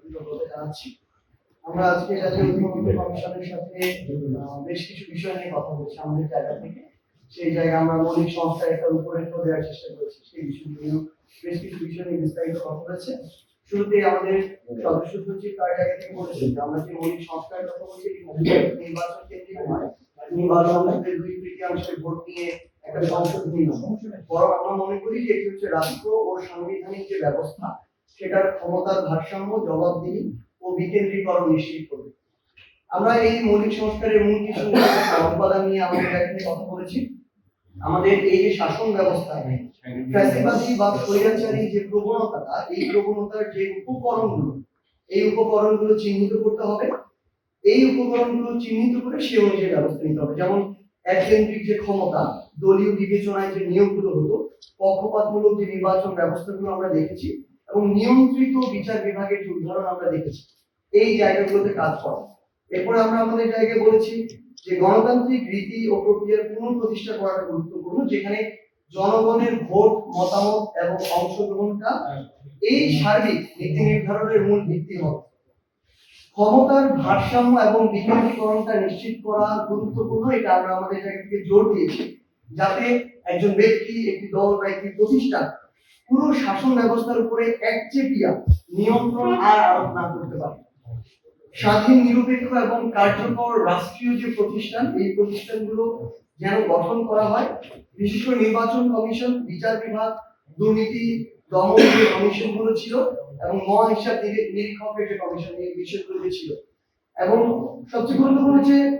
কৃতজ্ঞতা জানাচ্ছি। আমরা আজকে সাথে বেশ কিছু নিয়ে কথা আমাদের জায়গা থেকে। সেই জায়গায় আমরা মৌলিক সংস্কার একটা রূপরেখ দেওয়ার চেষ্টা করেছি, সেই বিষয়গুলো বেশ কিছু বিষয় নিয়ে বিস্তারিত কথা হয়েছে শুরুতেই আমাদের সদস্য সচিব তার জায়গা থেকে বলেছেন যে আমরা যে মৌলিক সংস্কারের কথা বলছি নির্বাচন কেন্দ্রিক নয়। নির্বাচনের দুই ভোট নিয়ে একটা সংশোধনী নয়। বরং আমরা মনে করি যে এটি হচ্ছে রাষ্ট্র ও সাংবিধানিক যে ব্যবস্থা সেটার ক্ষমতার ভারসাম্য, জবাবদিহি ও বিকেন্দ্রীকরণ নিশ্চিত করবে। আমরা এই মৌলিক সংস্কারের মূল কিছু উপাদান নিয়ে আমাদের কথা বলেছি। আমাদের এই যে শাসন ব্যবস্থা ফ্যাসিবাদী বা স্বৈরাচারী যে প্রবণতাটা এই প্রবণতার যে উপকরণগুলো, এই উপকরণগুলো চিহ্নিত করতে হবে। এই উপকরণগুলো চিহ্নিত করে সে অনুযায়ী ব্যবস্থা নিতে হবে। যেমন এককেন্দ্রিক যে ক্ষমতা, দলীয় বিবেচনায় যে নিয়োগগুলো হতো, পক্ষপাতমূলক যে নির্বাচন ব্যবস্থাগুলো আমরা দেখেছি এবং নিয়ন্ত্রিত বিচার বিভাগের যে উদাহরণ আমরা দেখেছি, এই জায়গাগুলোতে কাজ করা। এরপরে আমরা আমাদের জায়গায় বলেছি যে গণতান্ত্রিক রীতি ও প্রক্রিয়ার পুনঃপ্রতিষ্ঠা করাটা গুরুত্বপূর্ণ, যেখানে জনগণের ভোট, মতামত এবং অংশগ্রহণটা এই সার্বিক নীতি নির্ধারণের মূল ভিত্তি হবে। ক্ষমতার ভারসাম্য এবং বিকেন্দ্রীকরণটা নিশ্চিত করা গুরুত্বপূর্ণ, এটা আমরা আমাদের জায়গা থেকে জোর দিয়েছি। যাতে একজন ব্যক্তি, একটি দল বা একটি প্রতিষ্ঠান পুরো শাসন ব্যবস্থার উপরে একচেটিয়া নিয়ন্ত্রণ আর আরোপ না করতে পারে। স্বাধীন, নিরপেক্ষ এবং কার্যকর রাষ্ট্রীয় যে প্রতিষ্ঠান, এই প্রতিষ্ঠানগুলো যেন গঠন করা হয়, বিশেষ করে নির্বাচন কমিশন, বিচার বিভাগ, দুর্নীতি দমন যে কমিশনগুলো ছিল এবং মহা হিসাব নিরী- নিরীক্ষকের যে কমিশন এই বিষয়গুলো যে ছিল। এবং সবচেয়ে গুরুত্বপূর্ণ যে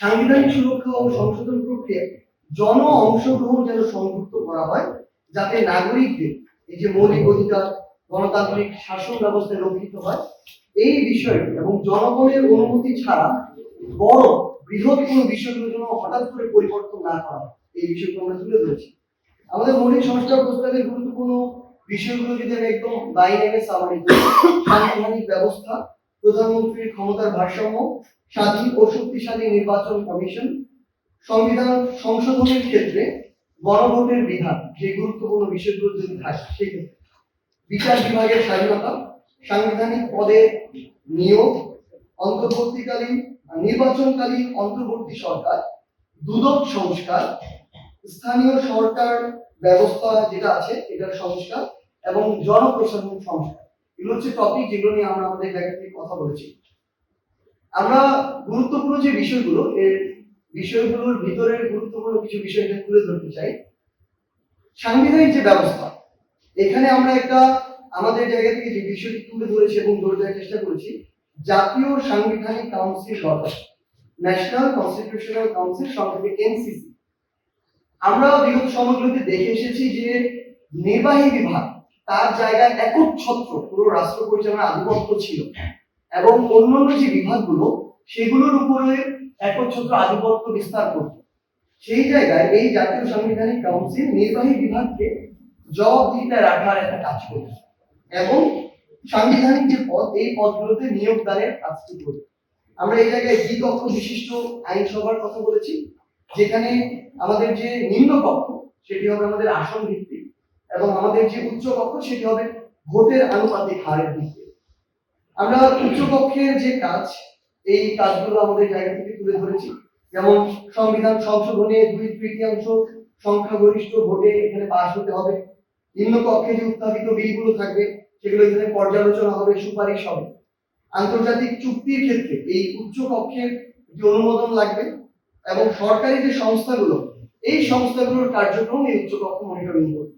সাংবিধানিক সুরক্ষা ও সংশোধন প্রক্রিয়ায় জন অংশগ্রহণ যেন সংযুক্ত করা হয় যাতে নাগরিকদের এই যে মৌলিক অধিকার, গণতান্ত্রিক শাসন ব্যবস্থায় রক্ষিত হয়, এই বিষয়টি এবং জনগণের অনুমতি ছাড়া বড় বৃহৎ কোনো বিষয়গুলো যেন হঠাৎ করে পরিবর্তন না করা এই বিষয়গুলো আমরা তুলে ধরেছি। আমাদের মৌলিক সংস্কার প্রস্তাবের গুরুত্বপূর্ণ বিষয়গুলো যদি আমি একদম লাইনে সামারি সাংবিধানিক ব্যবস্থা, প্রধানমন্ত্রীর ক্ষমতার ভারসাম্য, স্বাধীন ও শক্তিশালী নির্বাচন কমিশন, সংবিধান সংশোধনের ক্ষেত্রে গণভোটের বিধান, যে গুরুত্বপূর্ণ বিষয়গুলো যদি থাকে সেক্ষেত্রে বিচার বিভাগের স্বাধীনতা, সাংবিধানিক পদে নিয়োগ, অন্তর্বর্তীকালীন নির্বাচনকালীন অন্তর্বর্তী সরকার, দুদক সংস্কার, স্থানীয় সরকার ব্যবস্থা যেটা আছে, এটার সংস্কার এবং জনপ্রশাসন সংস্কার। এগুলো হচ্ছে টপিক যেগুলো নিয়ে আমরা আমাদের জায়গা থেকে কথা বলছি। আমরা গুরুত্বপূর্ণ যে বিষয়গুলো, এর বিষয়গুলোর ভিতরের গুরুত্বপূর্ণ কিছু বিষয় এখানে তুলে ধরতে চাই। সাংবিধানিক যে ব্যবস্থা, এখানে আমরা একটা আমাদের জায়গা থেকে যে বিষয়টি তুলে ধরেছি এবং ধরে দেওয়ার চেষ্টা করেছি, জাতীয় সাংবিধানিক কাউন্সিল গঠন ন্যাশনাল কনস্টিটিউশনাল কাউন্সিল সংক্ষেপে এনসিসি আমরা বিগত সময়গুলোতে দেখে এসেছি যে নির্বাহী বিভাগ, তার জায়গায় একচ্ছত্র পুরো রাষ্ট্র পরিচালনার আধিপত্য ছিল। এবং অন্যান্য যে বিভাগগুলো, সেগুলোর উপরে একচ্ছত্র আধিপত্য বিস্তার করত। সেই জায়গায় এই জাতীয় সাংবিধানিক কাউন্সিল নির্বাহী বিভাগকে জবাবদিহিতা রাখার একটা কাজ করবে এবং সাংবিধানিক যে পদ, এই পদগুলোতে নিয়োগদানের কাজটি করবে। আমরা এই জায়গায় দ্বি কক্ষ বিশিষ্ট আইনসভার কথা বলেছি, যেখানে আমাদের যে নিম্ন কক্ষ, সেটি হবে আমাদের আসন ভিত্তিক, এবং আমাদের যে উচ্চ কক্ষ, সেটি হবে ভোটের আনুপাতিক হারের ভিত্তিক। আমরা উচ্চ কক্ষের যে কাজ এই কাজগুলো আমাদের জায়গা থেকে তুলে ধরেছি। যেমন সংবিধান সংশোধনে দুই তৃতীয়াংশ সংখ্যাগরিষ্ঠ ভোটে এখানে পাশ হতে হবে। নিম্ন কক্ষে যে উত্থাপিত বিলগুলো থাকবে, সেগুলো এখানে পর্যালোচনা হবে, সুপারিশ হবে। আন্তর্জাতিক চুক্তির ক্ষেত্রে এই উচ্চ কক্ষের যে অনুমোদন লাগবে এবং সরকারি যে সংস্থাগুলো, এই সংস্থাগুলোর কার্যক্রম এই উচ্চ কক্ষ মনিটরিং করবে।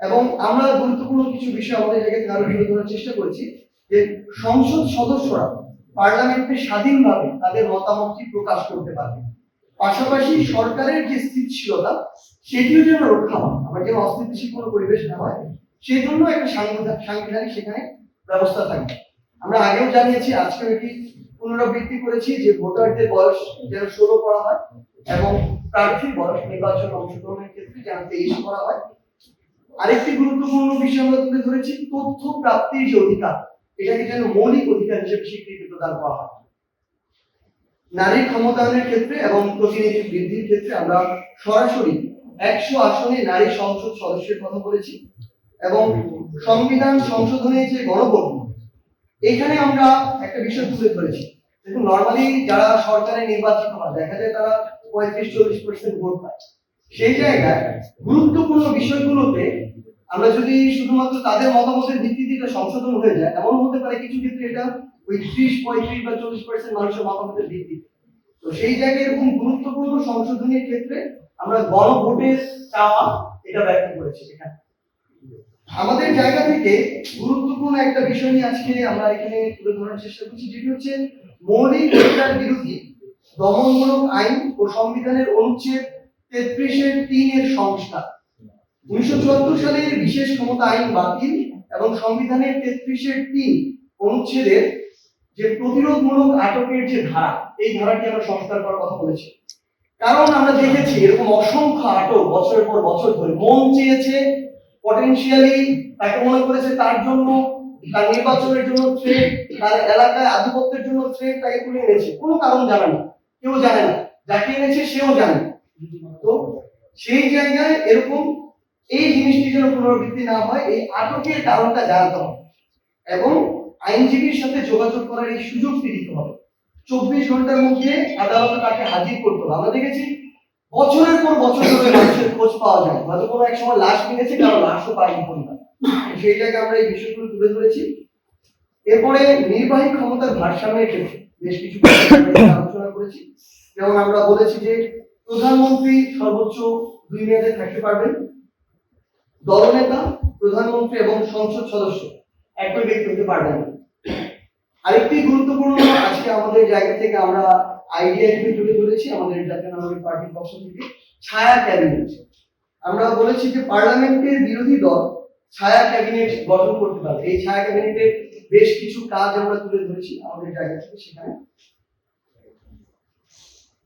এবং আমরা গুরুত্বপূর্ণ কিছু বিষয় আমাদের জায়গায় আরও তুলে ধরার চেষ্টা করেছি যে সংসদ সদস্যরা পার্লামেন্টে স্বাধীনভাবে তাদের মতামতটি প্রকাশ করতে পারবে। পাশাপাশি সরকারের যে স্থিতিশীলতা, সেটিও যেন রক্ষা হয়। আমরা যেন অস্থিতিশীল কোনো পরিবেশ না হয় সেই জন্য একটা সাংবিধানিক সেখানে ব্যবস্থা থাকবে। আমরা আগেও জানিয়েছি আজকে এটি পুনরাবৃত্তি করেছি যে ভোটারদের বয়স যেন ষোলো করা হয় এবং প্রার্থীর বয়স নির্বাচন অংশগ্রহণের ক্ষেত্রে যেন তেইশ করা হয়। আরেকটি গুরুত্বপূর্ণ বিষয় আমরা তুলে ধরেছি, তথ্য প্রাপ্তির যে অধিকার। এটাকে যেন মৌলিক অধিকার হিসেবে স্বীকৃতি প্রদান করা হয়। নারীর ক্ষমতায়নের ক্ষেত্রে এবং প্রতিনিধি বৃদ্ধির ক্ষেত্রে আমরা সরাসরি একশো আসনে নারী সংসদ সদস্যের কথা বলেছি এবং সংবিধান সংশোধনের যে গণভোট এখানে আমরা একটা বিষয় তুলে ধরেছি। দেখুন নর্মালি যারা সরকারে নির্বাচিত হয়, দেখা যায় তারা পঁয়ত্রিশ, চল্লিশ পার্সেন্ট ভোট পায়। সেই জায়গায় গুরুত্বপূর্ণ বিষয়গুলোতে আমরা যদি শুধুমাত্র তাদের মতামতের ভিত্তিতে এটা সংশোধন হয়ে যায় এমন হতে পারে কিছু ক্ষেত্রে এটা ওই ত্রিশ, পঁয়ত্রিশ বা চল্লিশ পার্সেন্ট মানুষের মতামতের ভিত্তিতে। তো সেই জায়গায় এরকম গুরুত্বপূর্ণ সংশোধনের ক্ষেত্রে আমরা গণভোটের চাওয়া এটা ব্যক্ত করেছি এখানে। আমাদের জায়গা থেকে গুরুত্বপূর্ণ একটা বিষয় নিয়ে আজকে আমরা এখানে তুলে ধরার চেষ্টা করছি, যেটি হচ্ছে মৌলিক অধিকার বিরোধী দমনমূলক আইন ও সংবিধানের অনুচ্ছেদ তেত্রিশের তিনের সংস্কার। উনিশশো চুয়াত্তর সালের বিশেষ ক্ষমতা আইন বাতিল এবং সংবিধানের তেত্রিশের তিন অনুচ্ছেদের যে প্রতিরোধমূলক আটকের যে ধারা, এই ধারাটি আমরা সংস্কার করার কথা বলেছি। কারণ আমরা দেখেছি এরকম অসংখ্য আটক বছরের পর বছর ধরে মন চেয়েছে পটেনশিয়ালি তাকে মনে করেছে তার জন্য, তার নির্বাচনের জন্য থ্রেট তার এলাকায় আধিপত্যের জন্য থ্রেট তাকে তুলে এনেছে। কোনো কারণ জানে না, কেউ জানে না। যাকে এনেছে সেও জানে তো সেই জায়গায় এরকম এই জিনিসটি যেন পুনরাবৃত্তি না হয়, এই আটকের কারণটা জানতে হবে। এবং আইনজীবীর সাথে যোগাযোগ করার এই সুযোগটি দিতে হবে। চব্বিশ ঘণ্টার মধ্যে আদালতে তাকে হাজির করতে হবে। আমরা দেখেছি বছরের পর বছর ধরে মানুষের খোঁজ পাওয়া যায়। হয়তো কোনো এক সময় লাশ মিলেছে কারও লাশও পায়নি পরিবার। সেই জায়গায় আমরা এই বিষয়গুলো তুলে ধরেছি। এরপরে নির্বাহী ক্ষমতার ভারসাম্যের ক্ষেত্রে বেশ কিছু আলোচনা করেছি। যেমন আমরা বলেছি যে প্রধানমন্ত্রী সর্বোচ্চ দুই মেয়াদে থাকতে পারবেন। দলনেতা, প্রধানমন্ত্রী এবং সংসদ সদস্য। একই ব্যক্তি হতে পারবেন। না। আরেকটি গুরুত্বপূর্ণ আজকে আমাদের জায়গা থেকে আমরা আইডিয়া তুলে ধরেছি, আমাদের জাতীয় নাগরিক পার্টির পক্ষ থেকে, ছায়া ক্যাবিনেট। আমরা বলেছি যে পার্লামেন্টের বিরোধী দল ছায়া ক্যাবিনেট গঠন করতে পারবে। এই ছায়া ক্যাবিনেটের বেশ কিছু কাজ আমরা তুলে ধরেছি আমাদের জায়গা থেকে সেখানে।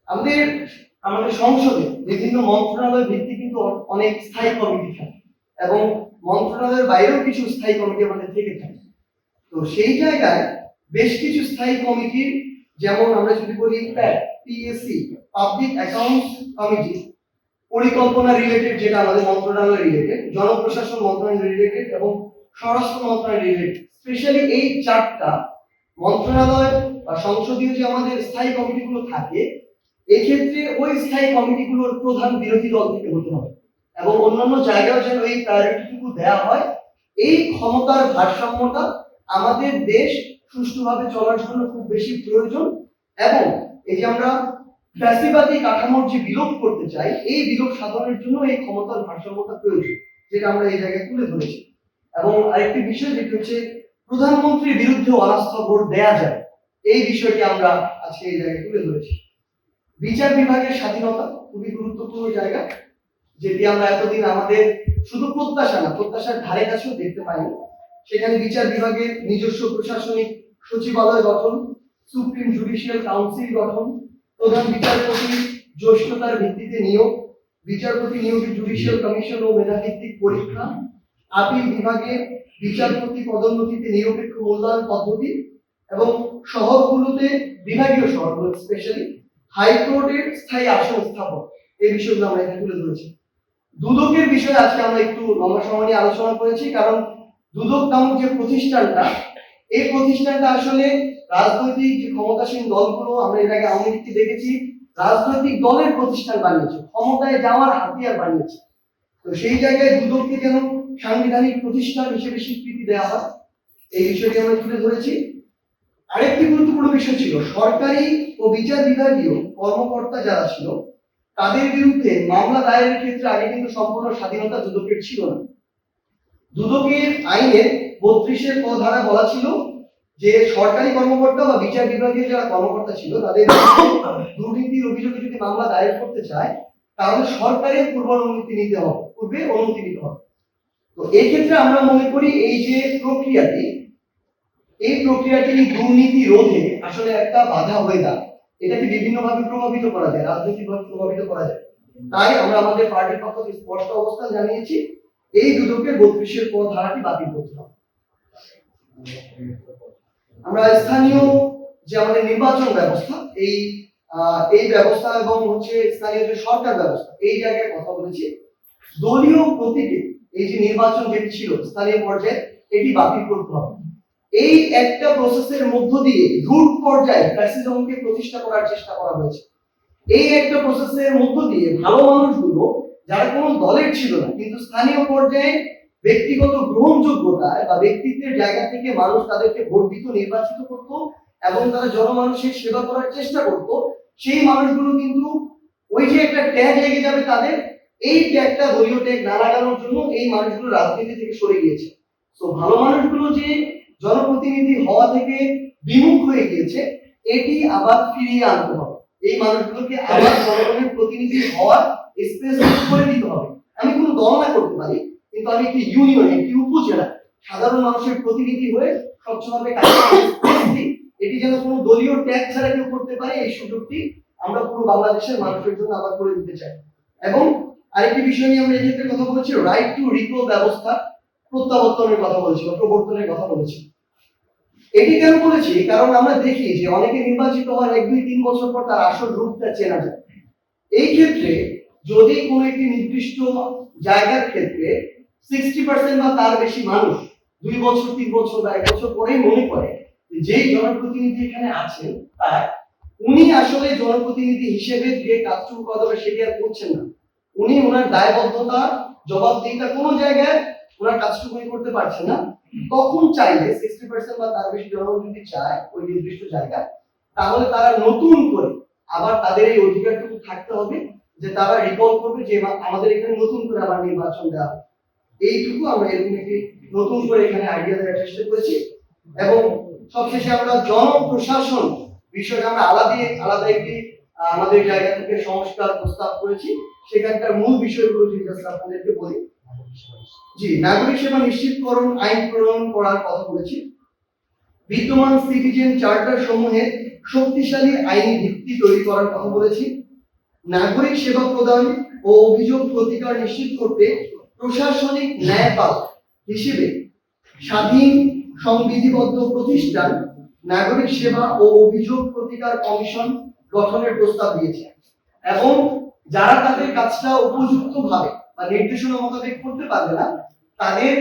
আমাদের আমাদের সংসদে বিভিন্ন মন্ত্রণালয় ভিত্তিক কিন্তু অনেক স্থায়ী কমিটি থাকে। এবং মন্ত্রণালয়ের বাইরেও কিছু স্থায়ী কমিটি আমাদের থেকে থাকে। তো সেই জায়গায় বেশ কিছু স্থায়ী কমিটির যেমন আমরা যদি বলি পিএসসি পাবলিক অ্যাকাউন্টস কমিটি পরিকল্পনা রিলেটেড যেটা আমাদের মন্ত্রণালয় রিলেটেড জনপ্রশাসন মন্ত্রণালয় রিলেটেড এবং স্বরাষ্ট্র মন্ত্রণালয় রিলেটেড স্পেশালি এই চারটা মন্ত্রণালয় বা সংসদীয় যে আমাদের স্থায়ী কমিটিগুলো থাকে, এক্ষেত্রে ওই স্থায়ী কমিটিগুলোর প্রধান বিরোধী দল থেকে হতে হবে। এবং অন্যান্য জায়গায় যেন এই প্রায়োরিটিটুকু দেওয়া হয়, এই ক্ষমতার ভারসাম্যটা আমাদের দেশ সুষ্ঠুভাবে চলার জন্য খুব বেশি প্রয়োজন এবং এই যে আমরা ফ্যাসিবাদী কাঠামোর যে বিলোপ করতে চাই, এই বিলোপ সাধনের জন্য এই ক্ষমতার ভারসাম্যটা প্রয়োজন, যেটা আমরা এই জায়গায় তুলে ধরেছি। এবং আরেকটি বিষয় যেটি হচ্ছে, প্রধানমন্ত্রীর বিরুদ্ধে অনাস্থা ভোট দেয়া যায়, এই বিষয়টি আমরা আজকে এই জায়গায় তুলে ধরেছি। বিচার বিভাগের স্বাধীনতা খুবই গুরুত্বপূর্ণ জায়গা। যেটি আমরা এতদিন আমাদের শুধু প্রত্যাশা না, প্রত্যাশার ধারে কাছেও দেখতে পাইনি। সেখানে বিচার বিভাগের নিজস্ব প্রশাসনিক সচিবালয় গঠন, সুপ্রিম জুডিশিয়াল কাউন্সিল গঠন, প্রধান বিচারপতি জ্যেষ্ঠতার ভিত্তিতে নিয়োগ, বিচারপতি নিয়োগে জুডিশিয়াল কমিশন ও মেধাভিত্তিক পরীক্ষা, আপিল বিভাগে বিচারপতি পদোন্নতিতে নিরপেক্ষ মূল্যায়ন পদ্ধতি এবং শহরগুলোতে বিভাগীয় শহরগুলো স্পেশালি হাইকোর্টের স্থায়ী আসন স্থাপন। এই বিষয়গুলো আমরা এখানে তুলে ধরেছি। দুদকের বিষয়ে আজকে আমরা একটু লম্বা সময় নিয়ে আলোচনা করেছি, কারণ দুদক নামক যে প্রতিষ্ঠানটা, এই প্রতিষ্ঠানটা আসলে রাজনৈতিক যে ক্ষমতাসীন দলগুলো, আমরা এর আগে আওয়ামী দেখেছি, রাজনৈতিক দলের প্রতিষ্ঠান বানিয়েছে, ক্ষমতায় যাওয়ার হাতিয়ার বানিয়েছে। তো সেই জায়গায় দুদককে যেন সাংবিধানিক প্রতিষ্ঠান হিসেবে স্বীকৃতি দেওয়া হয়, এই বিষয়টি আমরা তুলে ধরেছি। আরেকটি গুরুত্বপূর্ণ বিষয় ছিল, সরকারি ও বিচার বিভাগীয় কর্মকর্তা যারা ছিল তাদের বিরুদ্ধে মামলা দায়েরের ক্ষেত্রে আগে কিন্তু সম্পূর্ণ স্বাধীনতা দুদকের ছিল না। দুদকের আইনের বত্রিশের ক ধারা বলা ছিল যে সরকারি কর্মকর্তা বা বিচার বিভাগের যারা কর্মকর্তা ছিল, তাদের দুর্নীতির অভিযোগে যদি মামলা দায়ের করতে চায়, তাহলে সরকারের পূর্ব অনুমতি নিতে হবে, পূর্বে অনুমতি নিতে হবে। তো এই ক্ষেত্রে আমরা মনে করি এই যে প্রক্রিয়াটি, এই প্রক্রিয়াটি দুর্নীতি রোধে আসলে একটা বাধা হয়ে দাঁড়ায়। এটাকে বিভিন্নভাবে প্রভাবিত করা যায়, রাজনৈতিকভাবে প্রভাবিত করা যায়। তাই আমরা আমাদের পার্টির পক্ষ থেকে স্পষ্ট অবস্থান জানিয়েছি, এই দুদকের বত্রিশের পদ ধারাটি বাতিল করতে হবে। আমরা স্থানীয় যে আমাদের নির্বাচন ব্যবস্থা, এই এই ব্যবস্থা এবং হচ্ছে স্থানীয় যে সরকার ব্যবস্থা, এই জায়গায় কথা বলেছি। দলীয় প্রতীকে এই যে নির্বাচন যেটি ছিল, স্থানীয় পর্যায়ে, এটি বাতিল করতে হবে। এই একটা প্রসেসের মধ্য দিয়ে রুট পর্যায়ে ফ্যাসিজমকে প্রতিষ্ঠা করার চেষ্টা করা হয়েছে। এই একটা প্রসেসের মধ্য দিয়ে ভালো মানুষগুলো, যারা কোনো দলের ছিল না, কিন্তু স্থানীয় পর্যায়ে ব্যক্তিগত গ্রহণযোগ্যতায় বা ব্যক্তিত্বের জায়গা থেকে মানুষ তাদেরকে ভোট দিত, নির্বাচিত করত এবং তারা জনমানুষের সেবা করার চেষ্টা করত, সেই মানুষগুলো কিন্তু ওই যে একটা ট্যাগ লেগে যাবে তাদের, এই ট্যাগটা দলীয় ট্যাগ না লাগানোর জন্য এই মানুষগুলো রাজনীতি থেকে সরে গিয়েছে। তো ভালো মানুষগুলো যে জনপ্রতিনিধি হওয়া থেকে বিমুখ হয়ে গিয়েছে এটি আবার ফিরিয়ে আনতে হবে। এই মানুষগুলোকে আবার জনগণের প্রতিনিধি হওয়ার স্পেস করে দিতে হবে। আমি কোনো দল না করতে পারি কিন্তু আমি একটি ইউনিয়ন একটি উপজেলা সাধারণ মানুষের প্রতিনিধি হয়ে স্বচ্ছভাবে কাজ এটি যেন কোনো দলীয় ট্যাগ ছাড়া কেউ করতে পারে এই সুযোগটি আমরা পুরো বাংলাদেশের মানুষের জন্য আবার করে দিতে চাই। এবং আরেকটি বিষয় নিয়ে আমরা এক্ষেত্রে কথা বলেছি রাইট টু রিকল ব্যবস্থা প্রত্যাবর্তনের কথা বলেছি বা প্রবর্তনের কথা বলেছি। এটি কেন বলেছি কারণ আমরা দেখি যে অনেকে নির্বাচিত হওয়ার এক, দুই, তিন বছর পর তার আসল রূপটা চেনা যায়। এই ক্ষেত্রে যদি কোনো একটি নির্দিষ্ট জায়গার ক্ষেত্রে সিক্সটি পার্সেন্ট বা তার বেশি মানুষ দুই বছর, তিন বছর বা এক বছর পরেই মনে করে যে জনপ্রতিনিধি এখানে আছেন তার, উনি আসলে জনপ্রতিনিধি হিসেবে যে কাজটুকু কথা হবে সেটি আর করছেন না। উনি ওনার দায়বদ্ধতা, জবাবদিহিতা কোনো জায়গায় ওনার কাজটুকু করতে পারছেন না। তখন চাইলে সিক্সটি পার্সেন্ট বা তার বেশি জনগণ যদি চায় ওই নির্দিষ্ট জায়গায়, তাহলে তারা নতুন করে আবার তাদের এই অধিকারটুকু থাকতে হবে যে তারা রিকল করবে যে আমাদের এখানে নতুন করে আবার নির্বাচন দেওয়া। এইটুকু আমরা এরকম একটি নতুন করে এখানে আইডিয়া দেওয়ার চেষ্টা করেছি এবং সবশেষে আমরা জনপ্রশাসন বিষয়টা আমরা আলাদা আলাদা একটি আমাদের জায়গা থেকে সংস্কার প্রস্তাব করেছি সেখানকার মূল বিষয়গুলো যদি আপনাদেরকে বলি জি, নাগরিক সেবা নিশ্চিতকরণ, আইন প্রণয়ন করার কথা বলেছি। বিদ্যমান সিটিজেন চার্টার সমূহে শক্তিশালী আইনি ভিত্তি তৈরি করার কথা বলেছি। নাগরিক সেবা প্রদান ও অভিযোগ প্রতিকার নিশ্চিত করতে প্রশাসনিক ন্যায়পাল হিসেবে স্বাধীন সংবিধিবদ্ধ প্রতিষ্ঠান, নাগরিক সেবা ও অভিযোগ প্রতিকার কমিশন গঠনের প্রস্তাব দিয়েছে। এবং যারা তাদের কাজটা উপযুক্ত ভাবে বা নির্দেশনা মোতাবেক করতে পারবে না, তাদের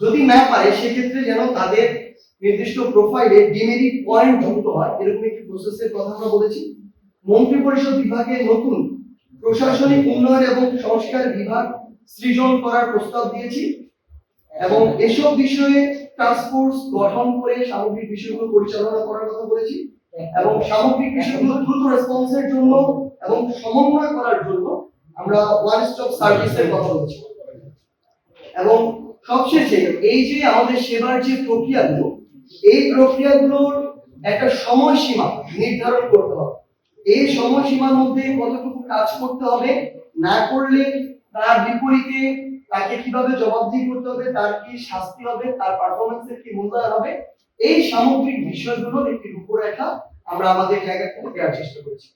যদি না পারে সেক্ষেত্রে যেন তাদের নির্দিষ্ট প্রোফাইলে ডিমেরিট পয়েন্ট যুক্ত হয়। এরকম একটি প্রসেসের কথা আমরা বলেছি। মন্ত্রী পরিষদ বিভাগে নতুন প্রশাসনিক উন্নয়ন এবং সংস্কার বিভাগ সৃজন করার প্রস্তাব দিয়েছি এবং এসব বিষয়ে টাস্কফোর্স গঠন করে সামগ্রিক বিষয়গুলো পরিচালনা করার কথা বলেছি এবং সামগ্রিক বিষয়গুলো দ্রুত রেসপন্সের জন্য এবং সমন্বয় করার জন্য আমরা ওয়ান স্টপ সার্ভিসের কথা বলছি। এবং সবশেষে এই যে আমাদের সেবার যে প্রক্রিয়াগুলো, এই প্রক্রিয়াগুলোর একটা সময়সীমা নির্ধারণ করতে হবে। এই সময়সীমার মধ্যে কতটুকু কাজ করতে হবে, না করলে তার বিপরীতে তাকে কীভাবে জবাবদিহি করতে হবে, তার কি শাস্তি হবে, তার পারফরমেন্সের কি মূল্যায়ন হবে, এই সামগ্রিক বিষয়গুলোর একটি রূপরেখা আমরা আমাদের জায়গা থেকে দেওয়ার চেষ্টা করেছি।